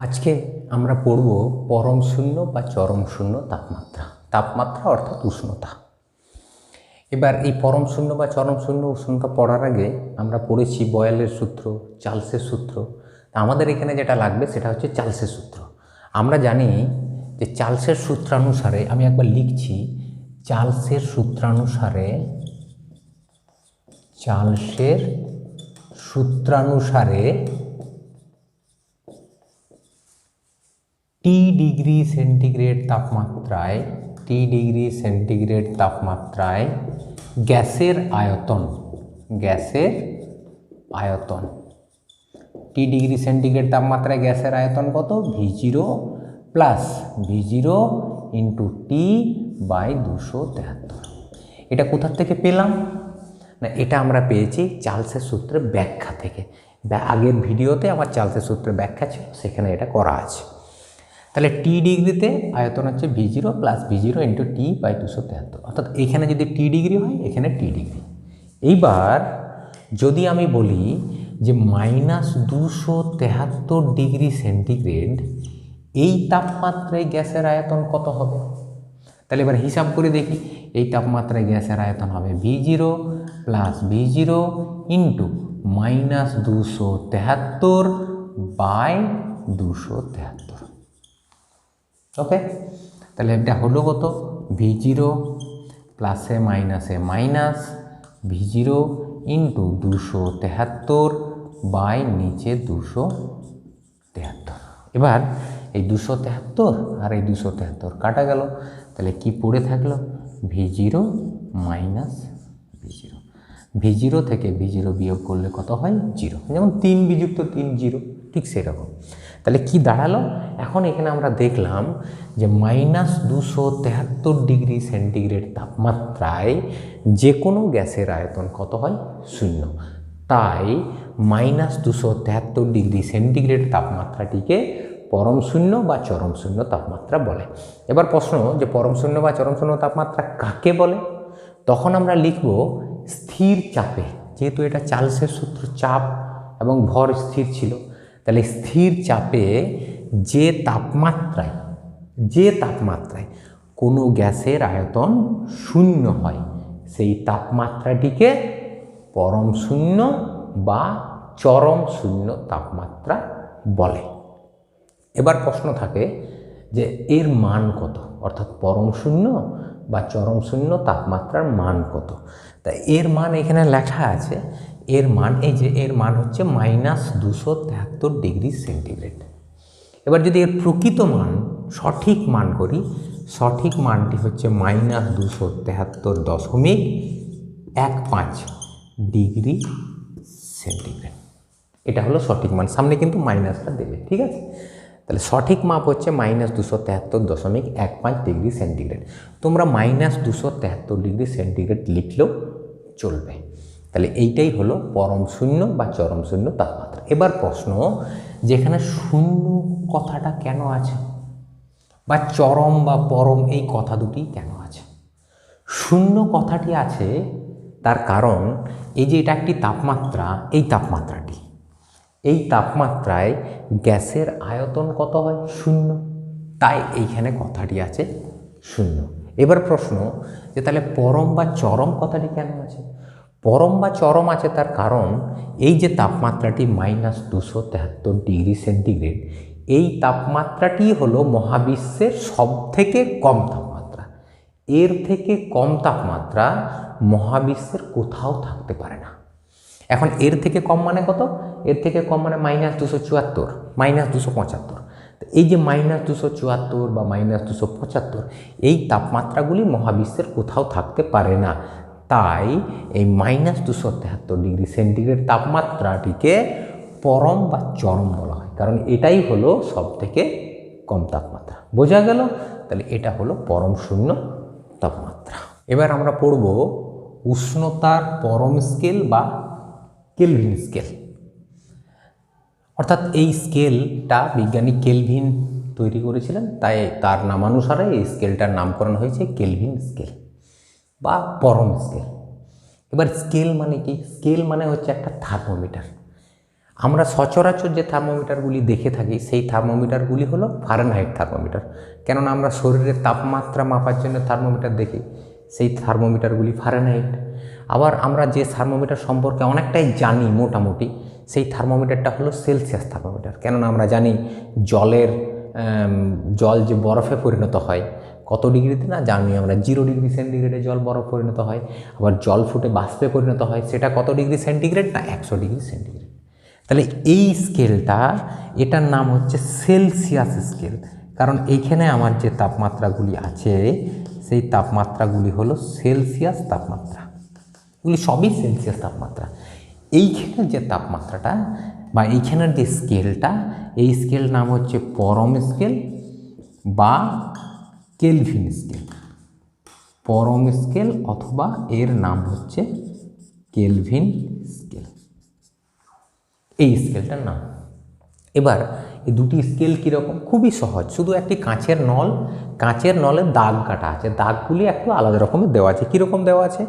আজকে আমরা পড়ব পরম শূন্য বা চরম শূন্য তাপমাত্রা। তাপমাত্রা অর্থাৎ উষ্ণতা। এবার এই পরম শূন্য বা চরম শূন্য উষ্ণতা পড়ার আগে আমরা পড়েছি বয়ালের সূত্র, চার্লসের সূত্র। তা আমাদের এখানে যেটা লাগবে সেটা হচ্ছে চার্লসের সূত্র। আমরা জানি যে চার্লসের সূত্রানুসারে আমি একবার লিখছি, চার্লসের সূত্রানুসারে চার্লসের সূত্রানুসারে টি ডিগ্রি সেন্টিগ্রেড তাপমাত্রায়, টি ডিগ্রি সেন্টিগ্রেড তাপমাত্রায় গ্যাসের আয়তন গ্যাসের আয়তন। টি ডিগ্রি সেন্টিগ্রেড তাপমাত্রায় গ্যাসের আয়তন কত? V zero plus V zero into T by দুশো তেহাত্তর। এটা কোথার থেকে পেলাম? না, এটা আমরা পেয়েছি চার্লসের সূত্রের ব্যাখ্যা থেকে। আগের ভিডিওতে আমার চার্লসের সূত্রের ব্যাখ্যা ছিল, সেখানে এটা করা আছে। তাহলে টি ডিগ্রিতে আয়তন হচ্ছে V zero plus V zero into T by দুশো তেহাত্তর। অর্থাৎ এখানে যদি টি ডিগ্রি হয়, এখানে টি ডিগ্রি। এইবার যদি আমি বলি যে মাইনাস দুশো তেহাত্তর ডিগ্রি সেন্টিগ্রেড এই তাপমাত্রায় গ্যাসের আয়তন কত হবে? তাহলে এবার হিসাব করে দেখি, এই তাপমাত্রায় গ্যাসের আয়তন হবে V zero plus V zero into minus দুশো তেহাত্তর বাই দুশো তেহাত্তর। ওকে তাহলে এটা হলো কত? ভি জিরো প্লাসে মাইনাসে মাইনাস ভি জিরো ইন্টু দুশো তেহাত্তর বাই নিচে দুশো তেহাত্তর। এবার এই দুশো তেহাত্তর আর এই দুশো তেহাত্তর কাটা গেল। তাহলে কি পড়ে থাকল? V zero minus V zero V zero থেকে ভি জিরো বিয়োগ করলে কত হয়? জিরো যেমন তিন বিযুক্ত তিন জিরো ঠিক সেরকম। তাহলে কি দাঁড়াল? এখন এখানে আমরা দেখলাম যে মাইনাস দুশো তেহাত্তর ডিগ্রি সেন্টিগ্রেড তাপমাত্রায় যে কোনো গ্যাসের আয়তন কত হয়? শূন্য। তাই মাইনাস দুশো তেহাত্তর ডিগ্রি সেন্টিগ্রেড তাপমাত্রাটিকে পরম শূন্য বা চরম শূন্য তাপমাত্রা বলে। এবার প্রশ্ন যে পরম শূন্য বা চরম শূন্য তাপমাত্রা কাকে বলে? তখন আমরা লিখব স্থির চাপে, যেহেতু এটা চার্লসের সূত্র চাপ এবং ভর স্থির ছিল। তাহলে স্থির চাপে যে তাপমাত্রায় যে তাপমাত্রায় কোনো গ্যাসের আয়তন শূন্য হয়, সেই তাপমাত্রাটিকে পরম শূন্য বা চরম শূন্য তাপমাত্রা বলে। এবার প্রশ্ন থাকে যে এর মান কত? অর্থাৎ পরম শূন্য বা চরম শূন্য তাপমাত্রার মান কত? তা এর মান এখানে লেখা আছে এর মান, এই যে এর মান হচ্ছে মাইনাস দুশো তেহাত্তর ডিগ্রি সেন্টিগ্রেড এবার যদি এর প্রকৃত মান, সঠিক মান করি, সঠিক মানটি হচ্ছে মাইনাস দুশো তেহাত্তর দশমিক এক পাঁচ ডিগ্রি সেন্টিগ্রেড এটা হলো সঠিক মান, সামনে কিন্তু মাইনাসটা দেবে, ঠিক আছে? তাহলে সঠিক মাপ হচ্ছে মাইনাস দুশো তেহাত্তর দশমিক এক পাঁচ ডিগ্রি সেন্টিগ্রেড তোমরা মাইনাস দুশো তেহাত্তর ডিগ্রি সেন্টিগ্রেড লিখলেও চলবে। তাহলে এইটাই হলো পরম শূন্য বা চরম শূন্য তাপমাত্রা। এবার প্রশ্ন, যেখানে শূন্য কথাটা কেন আছে? বা চরম বা পরম এই কথা দুটি কেন আছে? শূন্য কথাটি আছে তার কারণ এই যে এটা একটি তাপমাত্রা, এই তাপমাত্রাটি, এই তাপমাত্রায় গ্যাসের আয়তন কত হয়? শূন্য। তাই এইখানে কথাটি আছে শূন্য। এবার প্রশ্ন যে তাহলে পরম বা চরম কথাটি কেন আছে? পরম বা চরম আছে তার কারণ, এই যে তাপমাত্রাটি মাইনাস দুশো তেহাত্তর ডিগ্রি সেন্টিগ্রেড এই তাপমাত্রাটি হলো মহাবিশ্বের সব থেকে কম তাপমাত্রা। এর থেকে কম তাপমাত্রা মহাবিশ্বের কোথাও থাকতে পারে না। এখন এর থেকে কম মানে কত? এর থেকে কম মানে মাইনাস দুশো চুয়াত্তর মাইনাস দুশো পঁচাত্তর। এই যে মাইনাস দুশো চুয়াত্তর বা মাইনাস দুশো পঁচাত্তর, এই তাপমাত্রাগুলি মহাবিশ্বের কোথাও থাকতে পারে না। তাই এই মাইনাস দুশো তেহাত্তর ডিগ্রি সেন্টিগ্রেড তাপমাত্রাটিকে পরম বা চরম বলা হয়। কারণ এটাই হলো সব থেকে কম তাপমাত্রা। বোঝা গেল? তাহলে এটা হলো পরম শূন্য তাপমাত্রা। এবার আমরা পড়ব উষ্ণতার পরম স্কেল বা কেলভিন স্কেল অর্থাৎ এই স্কেলটা বিজ্ঞানী কেলভিন তৈরি করেছিলেন, তাই তার নামানুসারে এই স্কেলটার নামকরণ হয়েছে কেলভিন স্কেল বা পরম স্কেল এবার স্কেল মানে কি? স্কেল মানে হচ্ছে একটা থার্মোমিটার আমরা সচরাচর যে থার্মোমিটারগুলি দেখে থাকি, সেই থার্মোমিটারগুলি হলো ফারেনহাইট থার্মোমিটার কেননা আমরা শরীরের তাপমাত্রা মাপার জন্য থার্মোমিটার দেখি, সেই থার্মোমিটারগুলি ফারেনহাইট আবার আমরা যে থার্মোমিটার সম্পর্কে অনেকটাই জানি মোটামুটি, সেই থার্মোমিটারটা হলো সেলসিয়াস থার্মোমিটার কেননা আমরা জানি জলের জল যে বরফে পরিণত হয় কত ডিগ্রিতে না জানি আমরা জিরো ডিগ্রি সেন্টিগ্রেডে জল বরফ পরিণত হয়, আবার জল ফুটে বাষ্পে পরিণত হয়, সেটা কত ডিগ্রি সেন্টিগ্রেড না একশো ডিগ্রি সেন্টিগ্রেড। তাহলে এই স্কেলটা, এটার নাম হচ্ছে সেলসিয়াস স্কেল। কারণ এইখানে আমার যে তাপমাত্রাগুলি আছে, সেই তাপমাত্রাগুলি হলো সেলসিয়াস তাপমাত্রা। এগুলি সবই সেলসিয়াস তাপমাত্রা। এইখানের যে তাপমাত্রাটা বা এইখানের যে স্কেলটা, এই স্কেল নাম হচ্ছে পরম স্কেল বা কেলভিন স্কেল পরম স্কেল অথবা এর নাম হচ্ছে কেলভিন স্কেল এই স্কেলটার নাম। এবার এই দুটি স্কেল কীরকম? খুবই সহজ। শুধু একটি কাঁচের নল, কাঁচের নলে দাগ কাটা আছে। দাগগুলি একটু আলাদা রকমের দেওয়া আছে। কীরকম দেওয়া আছে?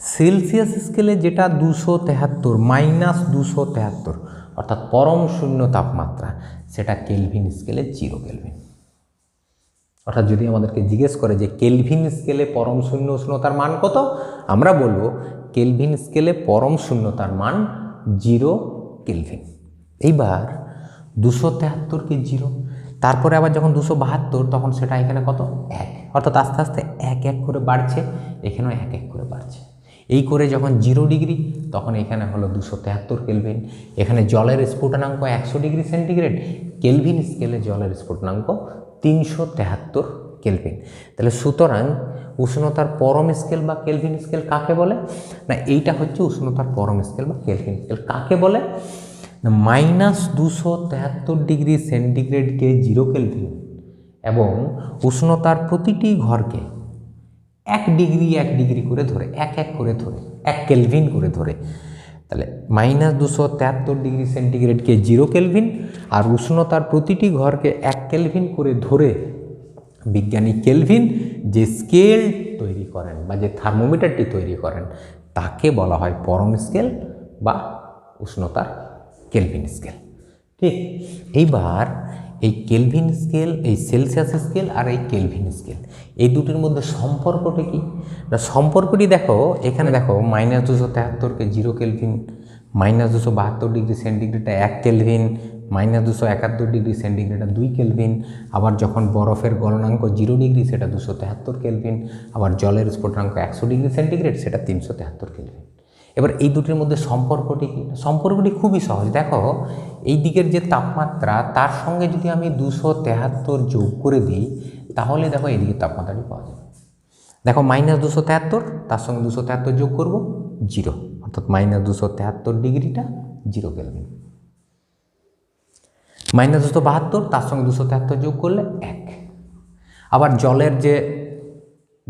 সেলসিয়াস স্কেলে যেটা দুশো তেহাত্তর মাইনাস দুশো তেহাত্তর, অর্থাৎ পরম শূন্য তাপমাত্রা, সেটা কেলভিন স্কেলে জিরো কেলভিন অর্থাৎ যদি আমাদেরকে জিজ্ঞেস করে যে কেলভিন স্কেলে পরম শূন্য উষ্ণতার মান কত? আমরা বলব কেলভিন স্কেলে পরম শূন্যতার মান জিরো কেলভিন। এইবার দুশো তেহাত্তরকে জিরো। তারপরে আবার যখন দুশো বাহাত্তর, তখন সেটা এখানে কত? এক। অর্থাৎ আস্তে আস্তে এক এক করে বাড়ছে, এখানেও এক এক করে বাড়ছে। এই করে যখন জিরো ডিগ্রি, তখন এখানে হলো দুশো তেহাত্তর কেলভিন। এখানে জলের স্ফুটনাঙ্ক একশো ডিগ্রি সেন্টিগ্রেড, কেলভিন স্কেলে জলের স্ফুটনাঙ্ক তিনশো তেহাত্তর কেলভিন। তাহলে সুতরাং উষ্ণতার পরম স্কেল বা কেলভিন স্কেল কাকে বলে? না, এইটা হচ্ছে উষ্ণতার পরম স্কেল বা কেলভিন স্কেল। কাকে বলে? না, মাইনাস দুশো তেহাত্তর ডিগ্রি সেন্টিগ্রেডকে জিরো কেলভিন এবং উষ্ণতার প্রতিটি ঘরকে এক ডিগ্রি এক ডিগ্রি করে ধরে, এক এক করে ধরে, এক কেলভিন করে ধরে। তাহলে মাইনাস দুশো তেহাত্তর ডিগ্রি সেন্টিগ্রেডকে জিরো কেলভিন আর উষ্ণতার প্রতিটি ঘরকে এক কেলভিন করে ধরে বিজ্ঞানী কেলভিন যে স্কেল তৈরি করেন বা যে থার্মোমিটারটি তৈরি করেন, তাকে বলা হয় পরম স্কেল বা উষ্ণতার কেলভিন স্কেল। ঠিক? এইবার এই কেলভিন স্কেল এই সেলসিয়াস স্কেল আর এই কেলভিন স্কেল এই দুটির মধ্যে সম্পর্কটা কি? না সম্পর্কটি দেখো এখানে দেখো মাইনাস দুশো তেহাত্তরকে জিরো কেলভিন মাইনাস দুশো বাহাত্তর ডিগ্রি সেন্টিগ্রেডটা এক কেলভিন মাইনাস দুশো একাত্তর ডিগ্রি সেন্টিগ্রেডটা দুই কেলভিন আবার যখন বরফের গলনাঙ্ক জিরো ডিগ্রি সেটা দুশো তেহাত্তর কেলভিন আবার জলের স্ফুটনাঙ্ক একশো ডিগ্রি সেন্টিগ্রেড সেটা তিনশো তেহাত্তর কেলভিন এবার এই দুটির মধ্যে সম্পর্কটি কি? সম্পর্কটি খুবই সহজ। দেখো, এই দিকের যে তাপমাত্রা, তার সঙ্গে যদি আমি দুশো তেহাত্তর যোগ করে দিই, তাহলে দেখো এদিকে তাপমাত্রাটি পাওয়া যাবে। দেখো মাইনাস দুশো তেহাত্তর, তার সঙ্গে দুশো তেহাত্তর যোগ করব জিরো অর্থাৎ মাইনাস দুশো তেহাত্তর ডিগ্রিটা জিরো কেলভিন মাইনাস দুশো বাহাত্তর, তার সঙ্গে দুশো তেহাত্তর যোগ করলে এক। আবার জলের যে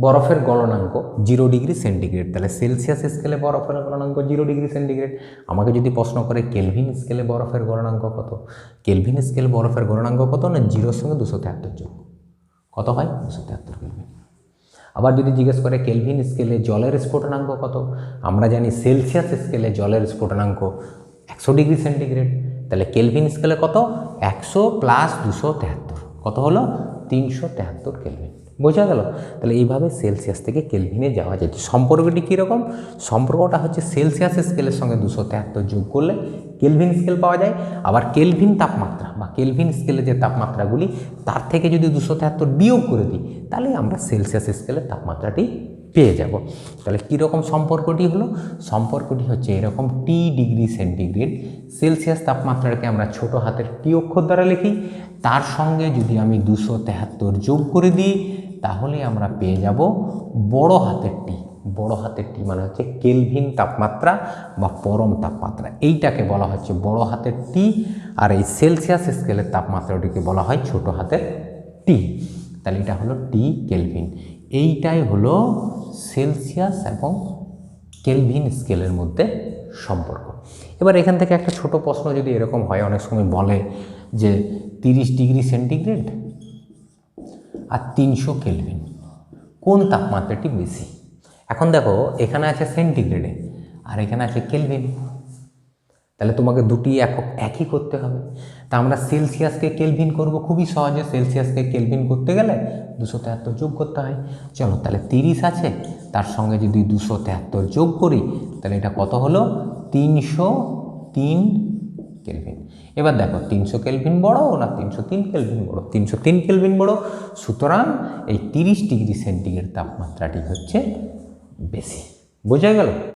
বরফের গলনাঙ্ক জিরো ডিগ্রি সেন্টিগ্রেড। তাহলে সেলসিয়াস স্কেলে বরফের গলনাঙ্ক জিরো ডিগ্রি সেন্টিগ্রেড। আমাকে যদি প্রশ্ন করে কেলভিন স্কেলে বরফের গলনাঙ্ক কত? কেলভিন স্কেল বরফের গলনাঙ্ক কত না জিরোর সঙ্গে দুশো তেহাত্তর যোগ? কত হয়? দুশো তেহাত্তর কেলভিন। আবার যদি জিজ্ঞেস করে কেলভিন স্কেলে জলের স্ফুটনাঙ্ক কত? আমরা জানি সেলসিয়াস স্কেলে জলের স্ফুটনাঙ্ক একশো ডিগ্রি সেন্টিগ্রেড। তাহলে কেলভিন স্কেলে কত? একশো প্লাস দুশো তেহাত্তর কত হলো? তিনশো তেহাত্তর কেলভিন। বোঝা গেল? তাহলে এইভাবে সেলসিয়াস থেকে কেলভিনে যাওয়া যায়। সম্পর্কটি কীরকম? সম্পর্কটা হচ্ছে সেলসিয়াস স্কেলের সঙ্গে দুশো তেহাত্তর যোগ করলে কেলভিন স্কেল পাওয়া যায়। আবার কেলভিন তাপমাত্রা বা কেলভিন স্কেলের যে তাপমাত্রাগুলি, তার থেকে যদি দুশো তেহাত্তর বিয়োগ করে দিই, তাহলে আমরা সেলসিয়াস স্কেলের তাপমাত্রাটি পেয়ে যাব। তাহলে কীরকম সম্পর্কটি হলো? সম্পর্কটি হচ্ছে এরকম টি ডিগ্রি সেন্টিগ্রেড। সেলসিয়াস তাপমাত্রাকে আমরা ছোট হাতের টি অক্ষর দ্বারা লিখি। তার সঙ্গে যদি আমি দুশো তেহাত্তর যোগ করে দিই তাহলে আমরা পেয়ে যাব বড় হাতের টি। বড় হাতের টি মানে হচ্ছে কেলভিন তাপমাত্রা বা পরম তাপমাত্রা। এইটাকে বলা হচ্ছে বড় হাতের টি আর এই সেলসিয়াস স্কেলের তাপমাত্রাটিকে বলা হয় ছোট হাতের টি। তাহলে এটা হলো টি কেলভিন। এইটাই হলো সেলসিয়াস এবং কেলভিন স্কেলের মধ্যে সম্পর্ক। এবার এখান থেকে একটা ছোট প্রশ্ন যদি এরকম হয়, অনেক সময় বলে যে তিরিশ ডিগ্রি সেন্টিগ্রেড আর তিনশো কেলভিন কোন তাপমাত্রাটি বেশি? এখন দেখো, এখানে আছে সেন্টিগ্রেডে আর এখানে আছে কেলভিন তাহলে তোমাকে দুটি একক একই করতে হবে। তা আমরা সেলসিয়াসকে কেলভিন করব খুবই সহজে। সেলসিয়াসকে কেলভিন করতে গেলে দুশো তেহাত্তর যোগ করতে হয়। চলো, তাহলে তিরিশ আছে, তার সঙ্গে যদি দুশো তেহাত্তর যোগ করি, তাহলে এটা কত হলো? তিনশো তিন কেলভিন এবার দেখো, তিনশো কেলভিন বড় না তিনশো তিন কেলভিন বড়? তিনশো তিন কেলভিন বড়। সুতরাং এই তিরিশ ডিগ্রি সেন্টিগ্রেড তাপমাত্রাটি হচ্ছে বেশি। বোঝা গেল?